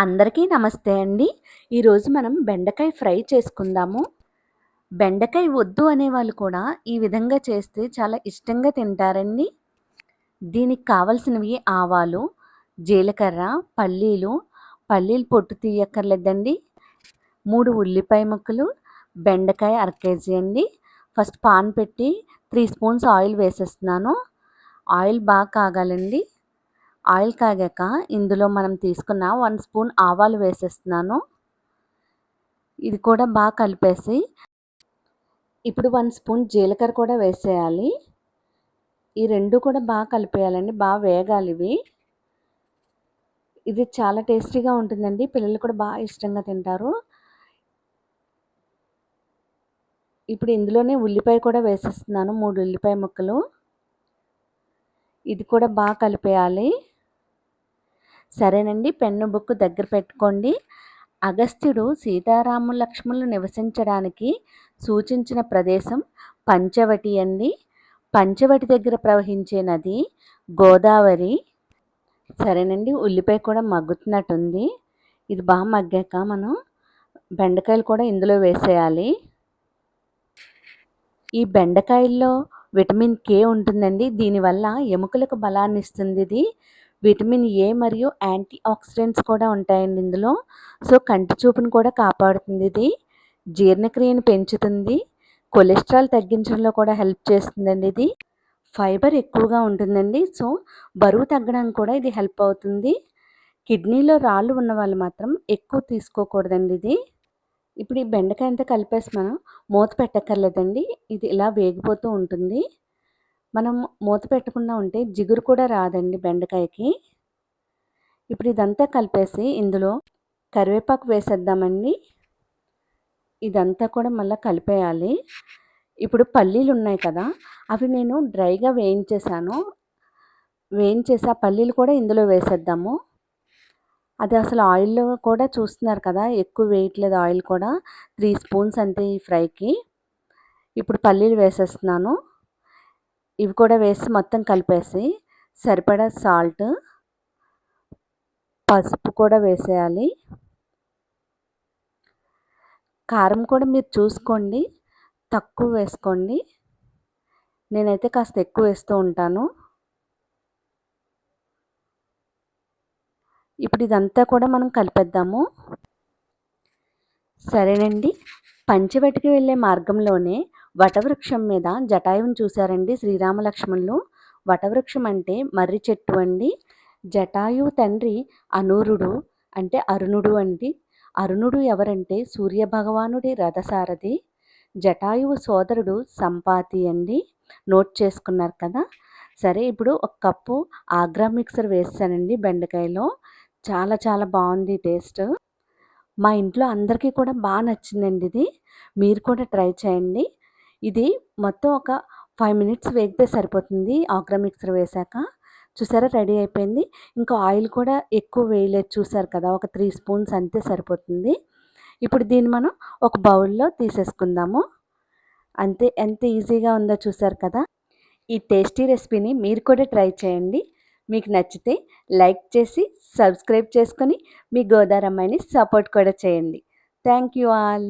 అందరికీ నమస్తే అండి. ఈరోజు మనం బెండకాయ ఫ్రై చేసుకుందాము. బెండకాయ వద్దు అనేవాళ్ళు కూడా ఈ విధంగా చేస్తే చాలా ఇష్టంగా తింటారండి. దీనికి కావలసినవి ఆవాలు జీలకర్ర పల్లీలు పల్లీలు పొట్టు తీయక్కర్లేదండి. మూడు ఉల్లిపాయ ముక్కలు బెండకాయ అర కేజీ అండి. ఫస్ట్ పాన్ పెట్టి త్రీ స్పూన్స్ ఆయిల్ వేసేస్తున్నాను. ఆయిల్ బాగా కాగాలండి. ఆయిల్ కాగాక ఇందులో మనం తీసుకున్న వన్ స్పూన్ ఆవాలు వేసేస్తున్నాను. ఇది కూడా బాగా కలిపేసి ఇప్పుడు వన్ స్పూన్ జీలకర్ర కూడా వేసేయాలి. ఈ రెండు కూడా బాగా కలిపేయాలండి బాగా వేగాలి ఇవి. ఇది చాలా టేస్టీగా ఉంటుందండి పిల్లలు కూడా బాగా ఇష్టంగా తింటారు. ఇప్పుడు ఇందులోనే ఉల్లిపాయ కూడా వేసేస్తున్నాను మూడు ఉల్లిపాయ ముక్కలు. ఇది కూడా బాగా కలిపేయాలి. సరేనండి పెన్ను బుక్ దగ్గర పెట్టుకోండి. అగస్త్యుడు సీతారాము లక్ష్మణులు నివసించడానికి సూచించిన ప్రదేశం పంచవటి అండి. పంచవటి దగ్గర ప్రవహించే నది గోదావరి. సరేనండి ఉల్లిపాయ కూడా మగ్గుతున్నట్టుంది. ఇది బాగా మగ్గాక మనం బెండకాయలు కూడా ఇందులో వేసేయాలి. ఈ బెండకాయల్లో విటమిన్ కే ఉంటుందండి. దీనివల్ల ఎముకలకు బలాన్ని ఇస్తుంది ఇది. విటమిన్ ఏ మరియు యాంటీ ఆక్సిడెంట్స్ కూడా ఉంటాయండి ఇందులో. సో కంటి చూపును కూడా కాపాడుతుంది ఇది. జీర్ణక్రియను పెంచుతుంది. కొలెస్ట్రాల్ తగ్గించడంలో కూడా హెల్ప్ చేస్తుందండి ఇది. ఫైబర్ ఎక్కువగా ఉంటుందండి. సో బరువు తగ్గడానికి కూడా ఇది హెల్ప్ అవుతుంది. కిడ్నీలో రాళ్ళు ఉన్న వాళ్ళు మాత్రం ఎక్కువ తీసుకోకూడదండి ఇది. ఇప్పుడు ఈ బెండకాయ అంతా కలిపేసి మనం మూత పెట్టక్కర్లేదండి. ఇది ఇలా వేగిపోతూ ఉంటుంది. మనం మూత పెట్టకుండా ఉంటే జిగురు కూడా రాదండి బెండకాయకి. ఇప్పుడు ఇదంతా కలిపేసి ఇందులో కరివేపాకు వేసేద్దామండి. ఇదంతా కూడా మళ్ళీ కలిపేయాలి. ఇప్పుడు పల్లీలు ఉన్నాయి కదా అవి నేను డ్రైగా వేయించేసాను వేయించేసి ఆ పల్లీలు కూడా ఇందులో వేసేద్దాము. అది అసలు ఆయిల్లో కూడా చూస్తున్నారు కదా ఎక్కువ వేయట్లేదు ఆయిల్ కూడా. త్రీ స్పూన్స్ అంతే ఈ ఫ్రైకి. ఇప్పుడు పల్లీలు వేసేస్తున్నాను. ఇవి కూడా వేసి మొత్తం కలిపేసి సరిపడా సాల్ట్ పసుపు కూడా వేసేయాలి. కారం కూడా మీరు చూసుకోండి తక్కువ వేసుకోండి. నేనైతే కాస్త ఎక్కువ వేస్తూ ఉంటాను. ఇప్పుడు ఇదంతా కూడా మనం కలిపేద్దాము. సరేనండి పంచవటికి వెళ్ళే మార్గంలోనే వటవృక్షం మీద జటాయువుని చూశారండి శ్రీరామలక్ష్మణులు. వటవృక్షం అంటే మర్రి చెట్టు అండి. జటాయు తండ్రి అనూరుడు అంటే అరుణుడు అండి. అరుణుడు ఎవరంటే సూర్యభగవానుడి రథసారథి. జటాయువు సోదరుడు సంపాతి అండి. నోట్ చేసుకున్నారు కదా. సరే ఇప్పుడు ఒక కప్పు ఆగ్రా మిక్సర్ వేసానండి బెండకాయలో. చాలా చాలా బాగుంది టేస్ట్. మా ఇంట్లో అందరికీ కూడా బాగా నచ్చిందండి ఇది. మీరు కూడా ట్రై చేయండి. ఇది మొత్తం ఒక ఫైవ్ మినిట్స్ వేగితే సరిపోతుంది. ఆగ్రా మిక్సర్ వేసాక చూసారా రెడీ అయిపోయింది. ఇంకా ఆయిల్ కూడా ఎక్కువ వేయలేదు చూసారు కదా ఒక త్రీ స్పూన్స్ అంతే సరిపోతుంది. ఇప్పుడు దీన్ని మనం ఒక బౌల్లో తీసేసుకుందాము. అంతే ఎంత ఈజీగా ఉందో చూసారు కదా. ఈ టేస్టీ రెసిపీని మీరు కూడా ట్రై చేయండి. మీకు నచ్చితే లైక్ చేసి సబ్స్క్రైబ్ చేసుకొని మీ గోదారమ్మాయిని సపోర్ట్ కూడా చేయండి. Thank you all